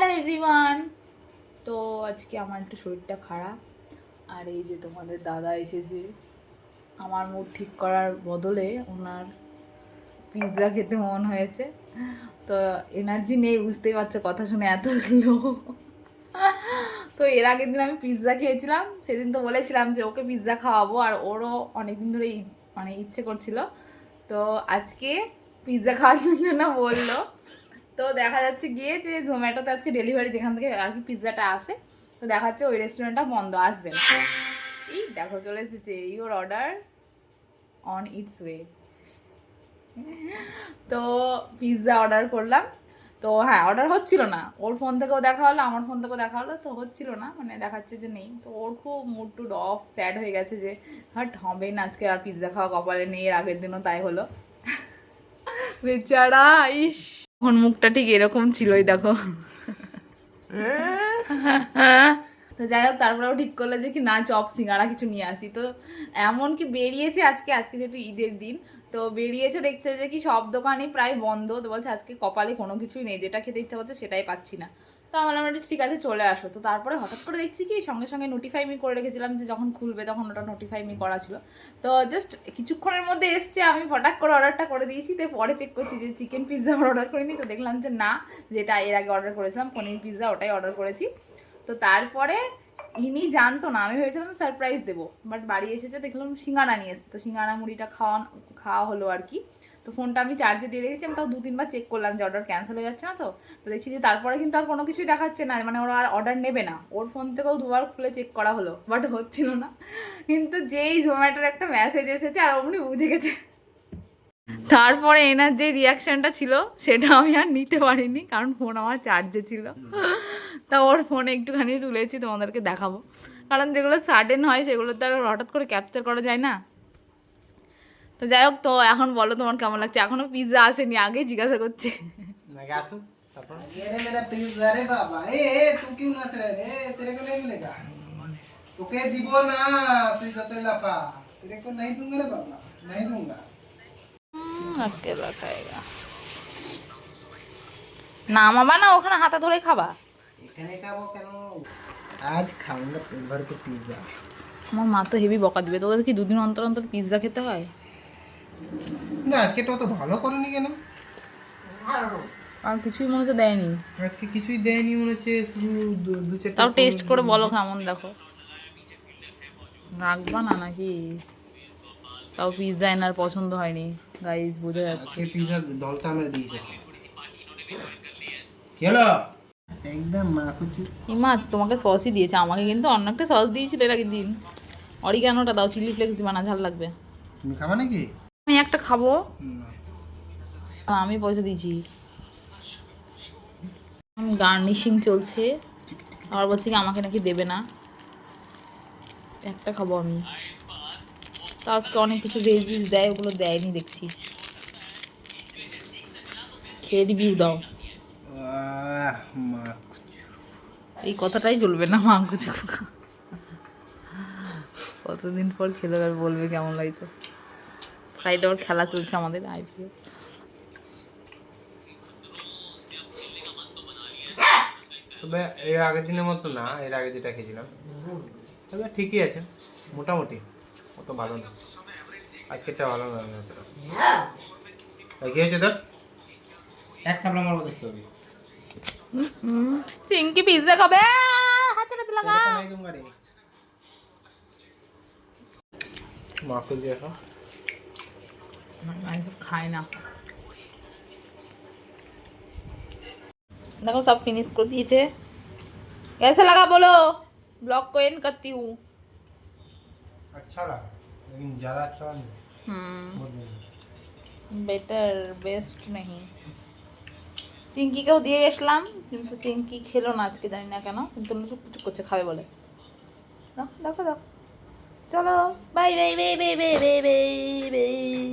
Hello everyone তো আজকে আমার একটু শরীরটা খারাপ, আর এই যে তোমাদের দাদা এসেছে, আমার মুড ঠিক করার বদলে ওনার পিৎজা খেতে মন হয়েছে। তো এনার্জি নেই, বুঝতেই পারছ, কথা শুনে এত স্লো তো এর আগের দিন আমি পিৎজা খেয়েছিলাম, সেদিন তো বলেছিলাম যে ওকে পিৎজা খাওয়াবো, আর ওরও অনেকদিন ধরে মানে ইচ্ছে করছিল। তো আজকে পিৎজা খাওয়ানোর জন্য না বলল তো দেখা যাচ্ছে গিয়ে যে জোম্যাটোতে আজকে ডেলিভারি যেখান থেকে আর কি পিৎজাটা আসে, তো দেখা যাচ্ছে ওই রেস্টুরেন্টটা বন্ধ, আসবে না। এই দেখো চলে এসেছে your order on it's way তো পিৎজা অর্ডার করলাম। তো হ্যাঁ অর্ডার হচ্ছিল না। ওর ফোন থেকেও দেখা হলো, আমার ফোন থেকেও দেখা হলো, তো হচ্ছিল না। মানে দেখাচ্ছে যে নেই। তো ওর খুব মুড টুড অফ স্যাড হয়ে গেছে যে, হাট হবেই না আজকে আর পিৎজা খাওয়া কপালে নেই, এর আগের দিনও তাই হলো। বেচারা, ইস! এখন মুখটা ঠিক এরকম ছিলই, দেখো। তো যাই হোক তারপরেও ঠিক করল যে কি না, চপ সিঙ্গারা কিছু নিয়ে আসি। তো এমন কি বেরিয়েছে আজকে আজকে যেহেতু ঈদের দিন, তো বেরিয়েছে, দেখছে যে কি সব দোকানই প্রায় বন্ধ। তো বলছে আজকে কপালে কোনো কিছুই নেই, যেটা খেতে ইচ্ছা করছে সেটাই পাচ্ছি না। তো আমার "আচ্ছা, ঠিক আছে চলে আসো। তো তারপরে হঠাৎ করে দেখছি কি সঙ্গে সঙ্গে নোটিফাই মি করে রেখেছিলাম যে যখন খুলবে তখন ওটা নোটিফাই মি করা ছিল। তো জাস্ট কিছুক্ষণের মধ্যে এসছে আমি ফটাক করে অর্ডারটা করে দিয়েছি তো পরে চেক করছি যে চিকেন পিৎজা অর্ডার করিনি। তো দেখলাম যে না যেটা এর আগে অর্ডার করেছিলাম পনির পিৎজা ওটাই অর্ডার করেছি। তো তারপরে ইনি জানতো না আমি ভেবেছিলাম সারপ্রাইজ দেবো। বাট বাড়ি এসেছে দেখলাম সিঙ্গারা নিয়ে এসেছে। তো সিঙ্গারা মুড়িটা খাওয়া খাওয়া হলো আর কি। তো ফোনটা আমি চার্জে দিয়ে রেখেছি, আমি তাও দু তিনবার চেক করলাম যে অর্ডার ক্যান্সেল হয়ে যাচ্ছে না তো। তো দেখছি যে তারপরে কিন্তু আর কোনো কিছুই দেখাচ্ছে না মানে ওরা আর অর্ডার নেবে না। ওর ফোন থেকেও দুবার খুলে চেক করা হলো বাট হচ্ছিল না। কিন্তু যেই জোম্যাটোর একটা মেসেজ এসেছে, আর অমনি বুঝে গেছে। তারপরে এনার যে রিয়াকশানটা ছিল, সেটা আমি আর নিতে পারিনি, কারণ ফোন আমার চার্জে ছিল। তা ওর ফোনে একটুখানি তুলেছি, তোমাদেরকে দেখাবো। কারণ যেগুলো সাডেন হয় সেগুলো তো আর হঠাৎ করে ক্যাপচার করা যায় না। তো যাই হোক তো এখন বলো তোমার কেমন লাগছে? এখনও পিৎজা আসেনি আগে জিজ্ঞাসা করছে। তোকে দিব না তুই না ওখানে হাতে ধরে খাবা। এখানে আজ খাব পিৎজা আমার মা তো হেভি বকা দিবে। তোদের কি দুদিন অন্তর অন্তর পিৎজা খেতে হয়? আজকে তো অত ভালো করনি কেন? আর কিছুই মনে হচ্ছে দেয়নি। আজকে কিছুই দেয়নি মনে হচ্ছে শুধু দু- চারটা তাও টেস্ট করে বলো কেমন দেখো। রাখবা না নাকি? তাও পিৎজা এনার পছন্দ হয়নি। গাইজ বোঝা যাচ্ছে। পিজ্জা দলটা মেরে দিয়েছে। হলো? একদম মাখুচু ইমা তোমাকে সসই দিয়েছে। আমাকে কিন্তু অন্য একটা সস দিয়েছিল এর আগের দিন? অরিগানোটা দাও চিলি ফ্লেক্স দিবা না ঝাল লাগবে। তুমি খাবা নাকি? আমি একটা খাব। আমি পয়সা দিয়েছি। গার্নিশিং চলছে। আবার বলছি কি আমাকে নাকি দেবে না। একটা খাব আমি। তা আজকে অনেক কিছু ভেজিস দেয়, ওগুলো দেয়নি দেখছি। খেয়ে দিবি, দাও। এই কথাটাই চলবে না মাংকুচু কতদিন পর খেলে আর বলবে কেমন লাগছে। সাইডে ওর খেলা চলছে আমাদের আইপিএল তবে এর আগের দিনের মতো না এর আগে যেটা খেয়েছিলাম। তবে ঠিকই আছে মোটামুটি। অত ভালো না। আজকেরটা ভালো না অতটা কী হয়েছে তোর? এক কামড়া মারবো দেখতে হবে। চিংকি পিজ্জা কবে হাতে লাগা। মাকে দিয়ে এইসব খায় না देखो सब फिनिश कर दीजिए। कैसा लगा बोलो? ब्लॉग को एंड करती हूँ। अच्छा लगा लेकिन ज़्यादा अच्छा नहीं। बेटर बेस्ट नहीं। চিঙ্কিকেও দিয়ে গেছিলাম কিন্তু চিঙ্কি খেলো না আজকে জানি না কেন কিন্তু লুচুক চুক করছে খাবে বলে দেখো দেখো চলো bye bye bye bye bye bye bye